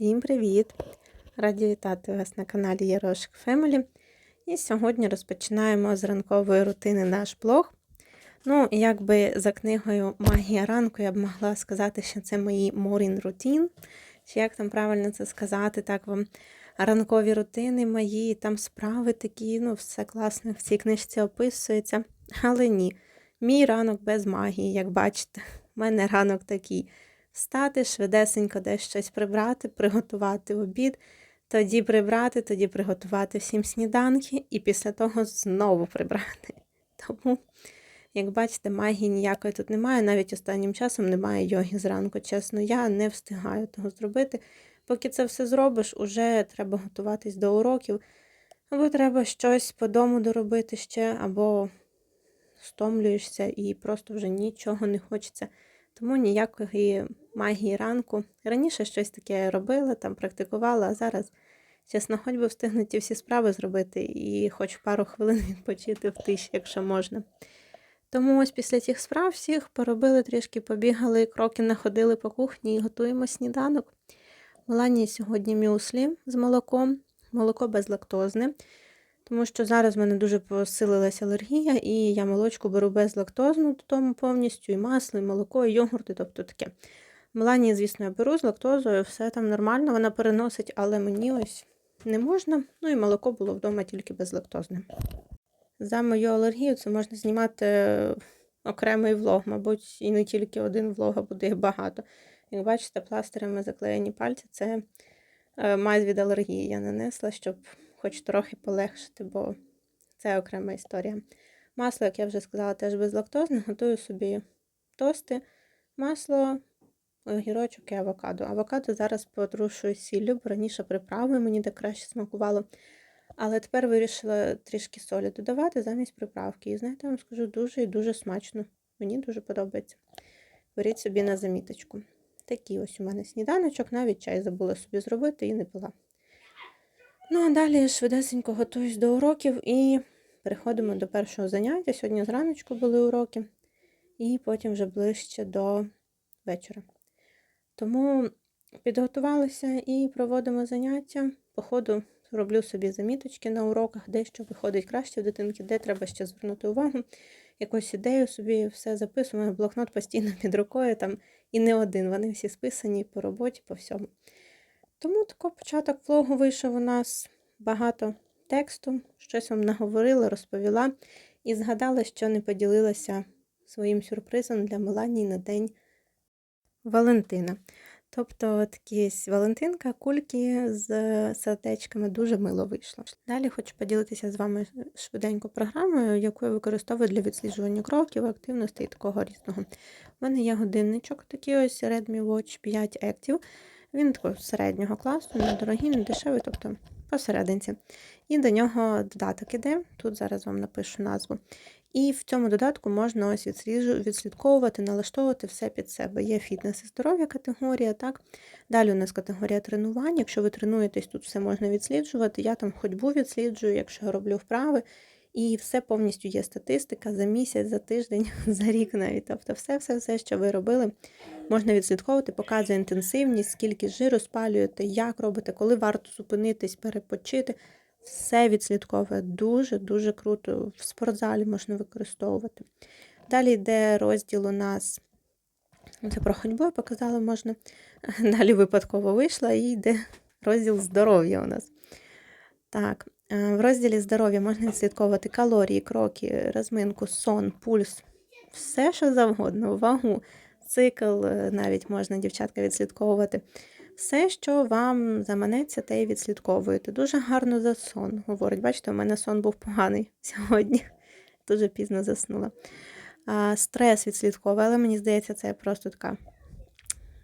Всім привіт! Раді вітати вас на каналі Ярошик Фемелі. І сьогодні розпочинаємо з ранкової рутини наш блог. Ну, якби за книгою Магія ранку я б могла сказати, що це мої morning routine, чи як там правильно це сказати, так вам ранкові рутини мої, там справи такі, ну, все класно, в цій книжці описується. Але ні, мій ранок без магії, як бачите, у мене ранок такий встати, швидесенько десь щось прибрати, приготувати обід, тоді прибрати, тоді приготувати всім сніданки і після того знову прибрати. Тому, як бачите, магії ніякої тут немає. Навіть останнім часом немає йоги зранку. Чесно, я не встигаю того зробити. Поки це все зробиш, уже треба готуватись до уроків, або треба щось по дому доробити ще, або стомлюєшся і просто вже нічого не хочеться. Тому ніякої магії ранку. Раніше щось таке робила, там практикувала, а зараз, чесно, хоч би встигнути всі справи зробити і хоч пару хвилин відпочити в тиші, якщо можна. Тому ось після цих справ всіх поробили трішки, побігали, кроки находили по кухні і готуємо сніданок. Меланії сьогодні мюслі з молоком, молоко безлактозне. Тому що зараз в мене дуже посилилася алергія, і я молочку беру безлактозну додому повністю, і масло, і молоко, і йогурти, тобто таке. Меланії, звісно, я беру з лактозою, все там нормально, вона переносить, але мені ось не можна. Ну і молоко було вдома тільки безлактозне. За мою алергію це можна знімати окремий влог, мабуть, і не тільки один влог, а буде їх багато. Як бачите, пластирами заклеєні пальці це е, мазь від алергії я нанесла, щоб хоч трохи полегшити, бо це окрема історія. Масло, як я вже сказала, теж безлактозне, готую собі тости, масло, огірочок і авокадо. Авокадо зараз потрушую сіллю, бо раніше приправи мені так краще смакувало. Але тепер вирішила трішки солі додавати замість приправки. І знаєте, я вам скажу дуже і дуже смачно. Мені дуже подобається. Беріть собі на заміточку. Такий ось у мене сніданочок, навіть чай забула собі зробити і не пила. Ну, а далі швидесенько готуюсь до уроків і переходимо до першого заняття. Сьогодні зраночку були уроки, і потім вже ближче до вечора. Тому підготувалися і проводимо заняття. По ходу роблю собі заміточки на уроках, де що виходить краще в дитинки, де треба ще звернути увагу, якусь ідею собі все записуємо. Блокнот постійно під рукою там і не один. Вони всі списані по роботі, по всьому. Тому такий початок влогу вийшов у нас багато тексту, щось вам наговорила, розповіла і згадала, що не поділилася своїм сюрпризом для Меланії на День Валентина. Тобто такі Валентинка, кульки з сердечками дуже мило вийшло. Далі хочу поділитися з вами швиденько програмою, яку я використовую для відсліджування кроків, активності і такого різного. У мене є годинничок, такий ось Redmi Watch 5 Active. Він такого середнього класу, не дорогий, не дешевий, тобто посерединці. І до нього додаток іде. Тут зараз вам напишу назву. І в цьому додатку можна ось відслідковувати, налаштовувати все під себе. Є фітнес і здоров'я категорія. так. Далі у нас категорія тренувань. Якщо ви тренуєтесь, тут все можна відсліджувати. Я там ходьбу відсліджую, якщо я роблю вправи. І все повністю є статистика за місяць, за тиждень, за рік навіть. Тобто, все-все-все, що ви робили, можна відслідковувати, показує інтенсивність, скільки жиру спалюєте, як робите, коли варто зупинитись, перепочити. Все відслідковує дуже-дуже круто. В спортзалі можна використовувати. Далі йде розділ у нас. Це про ходьбу я показала, можна. Далі випадково вийшла і йде розділ здоров'я у нас. Так, в розділі здоров'я можна відслідковувати калорії, кроки, розминку, сон, пульс, все, що завгодно, вагу, цикл, е, навіть можна, дівчатка, відслідковувати. Все, що вам заманеться, те й відслідковуєте. Дуже гарно за сон. Говорить, бачите, у мене сон був поганий сьогодні. Дуже пізно заснула. А, Стрес відслідковує, але мені здається, це просто така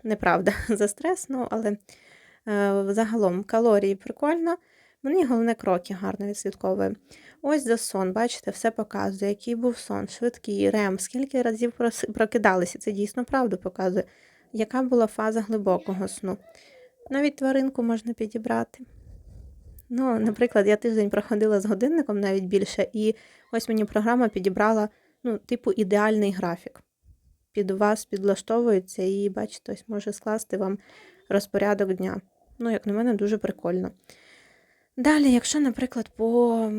неправда за стрес, ну, але е, загалом калорії прикольно. Мені головне кроки гарно відслідковує. Ось за сон, бачите, все показує, який був сон, швидкий, рем, скільки разів прокидалися. Це дійсно правду показує, яка була фаза глибокого сну. Навіть тваринку можна підібрати. Ну, Наприклад, я тиждень проходила з годинником навіть більше, і ось мені програма підібрала ну, типу ідеальний графік. Під вас підлаштовується і, бачите, ось може скласти вам розпорядок дня. Ну, як на мене, дуже прикольно. Далі, якщо, наприклад, по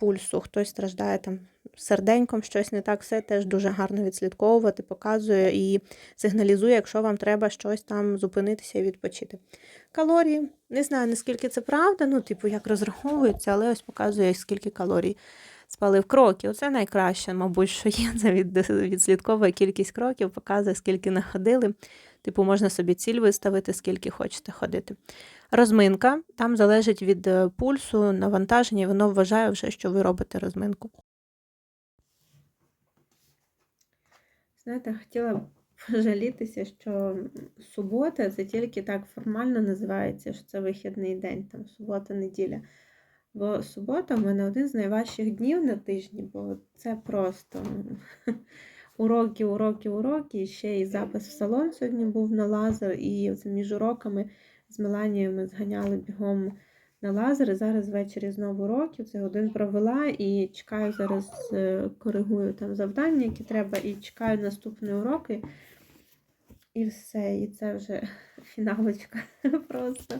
пульсу хтось страждає там серденьком, щось не так, все теж дуже гарно відслідковувати, показує і сигналізує, якщо вам треба щось там зупинитися і відпочити. Калорії, не знаю, наскільки це правда, ну, типу, як розраховується, але ось показує, скільки калорій спалив кроки. Оце найкраще, мабуть, що є. Це від, відслідковує кількість кроків, показує, скільки находили. Типу, можна собі ціль виставити, скільки хочете ходити. Розминка там залежить від е, пульсу, навантаження, і воно вважає вже, що ви робите розминку. Знаєте, хотіла б пожалітися, що субота це тільки так формально називається, що це вихідний день, там субота-неділя. Бо субота в мене один з найважчих днів на тижні, бо це просто уроки, уроки, уроки. Ще і запис в салон сьогодні був на лазер, і між уроками з Меланією ми зганяли бігом на лазер. І зараз ввечері знову уроки. Це один провела і чекаю зараз, е, коригую там завдання, які треба, і чекаю наступні уроки. І все, і це вже фіналочка просто.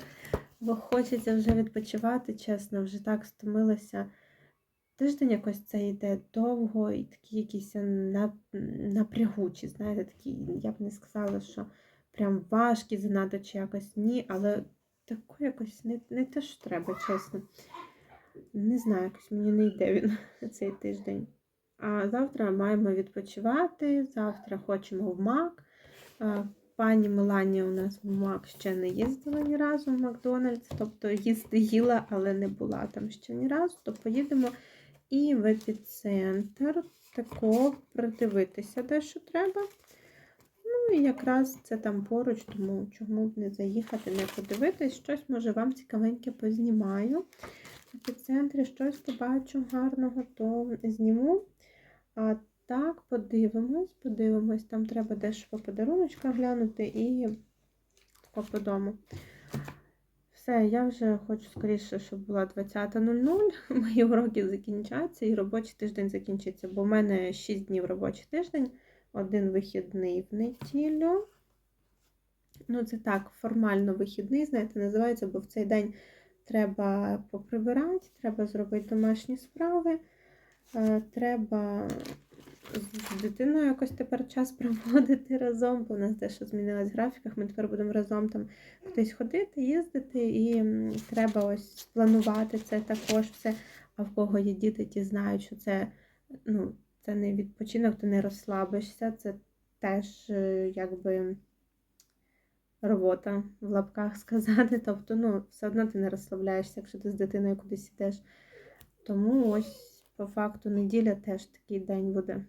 Бо хочеться вже відпочивати, чесно, вже так стомилася. Тиждень якось це йде довго і такі якісь напрягучі, знаєте, такі, я б не сказала, що прям важкі занадто чи якось ні, але тако якось не не те, що треба, чесно. Не знаю, якось мені не йде він цей тиждень. А завтра маємо відпочивати, завтра хочемо в МАК. Пані Меланія у нас в МАК ще не їздила ні разу в Макдональдс, тобто їсти їла, але не була там ще ні разу, то поїдемо і в епіцентр тако придивитися, де що треба. Ну, і якраз це там поруч, тому чому б не заїхати, не подивитись, щось, може, вам цікавеньке познімаю. В епіцентрі щось побачу гарного, то зніму. А так, подивимось, подивимось, там треба дещо по подаруночках глянути і по дому. Все, я вже хочу скоріше, щоб була 20.00. Мої уроки закінчаться і робочий тиждень закінчиться, бо в мене 6 днів робочий тиждень, один вихідний в неділю. Ну, це так, формально вихідний, знаєте, називається, бо в цей день треба поприбирати, треба зробити домашні справи, е, треба з дитиною якось тепер час проводити разом, бо у нас дещо змінилась в графіках. Ми тепер будемо разом там кудись ходити, їздити, і треба ось спланувати це також все. А в кого є діти, ті знають, що це ну, це не відпочинок, ти не розслабишся, це теж е, якби робота в лапках сказати. Тобто, ну, все одно ти не розслабляєшся, якщо ти з дитиною кудись йдеш. Тому ось по факту неділя теж такий день буде.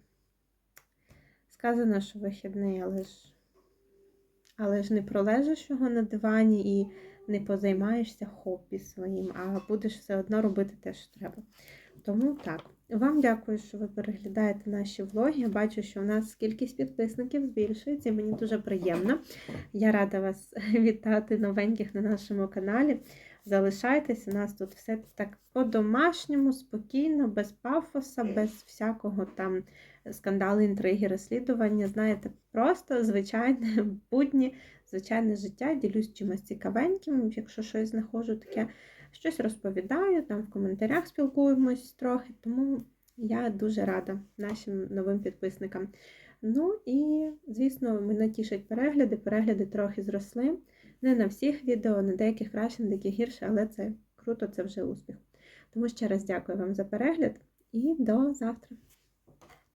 Сказано, що вихідний, але ж але ж не пролежиш його на дивані і не позаймаєшся хобі своїм, а будеш все одно робити те, що треба. Тому так. Вам дякую, що ви переглядаєте наші влоги. Бачу, що у нас кількість підписників збільшується, і мені дуже приємно. Я рада вас вітати новеньких на нашому каналі. Залишайтесь, у нас тут все так по-домашньому, спокійно, без пафоса, без всякого там скандалу, інтриги, розслідування. Знаєте, просто звичайне будні, звичайне життя. Ділюсь чимось цікавеньким, якщо щось знаходжу таке, щось розповідаю, там в коментарях спілкуємось трохи, тому я дуже рада нашим новим підписникам. Ну і, звісно, мене тішать перегляди, перегляди трохи зросли. Не на всіх відео, на деяких краще, на деяких гірше, але це круто, це вже успіх. Тому ще раз дякую вам за перегляд і до завтра!